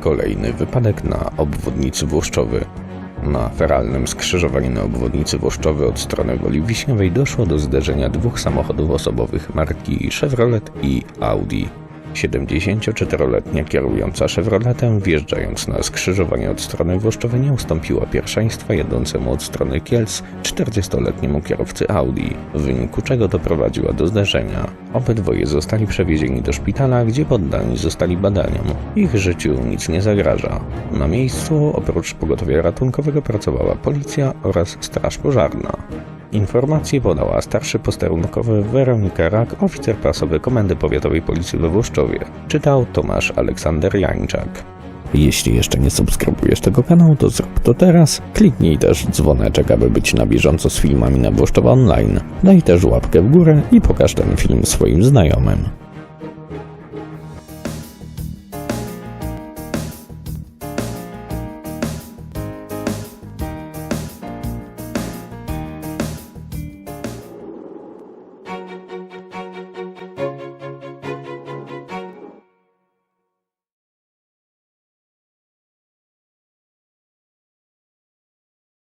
Kolejny wypadek na obwodnicy Włoszczowy. Na feralnym skrzyżowaniu na obwodnicy Włoszczowy od strony Woli Wiśniowej doszło do zderzenia dwóch samochodów osobowych marki Chevrolet i Audi. 74-letnia kierująca Chevroletem, wjeżdżając na skrzyżowanie od strony Włoszczowej, nie ustąpiła pierwszeństwa jadącemu od strony Kielc 40-letniemu kierowcy Audi, w wyniku czego doprowadziła do zderzenia. Obydwoje zostali przewiezieni do szpitala, gdzie poddani zostali badaniom. Ich życiu nic nie zagraża. Na miejscu, oprócz pogotowia ratunkowego, pracowała policja oraz straż pożarna. Informacje podała starszy posterunkowy Weronika Rak, oficer prasowy Komendy Powiatowej Policji we Włoszczowie. Czytał Tomasz Aleksander Jańczak. Jeśli jeszcze nie subskrybujesz tego kanału, to zrób to teraz. Kliknij też dzwoneczek, aby być na bieżąco z filmami na Włoszczowa Online. Daj też łapkę w górę i pokaż ten film swoim znajomym.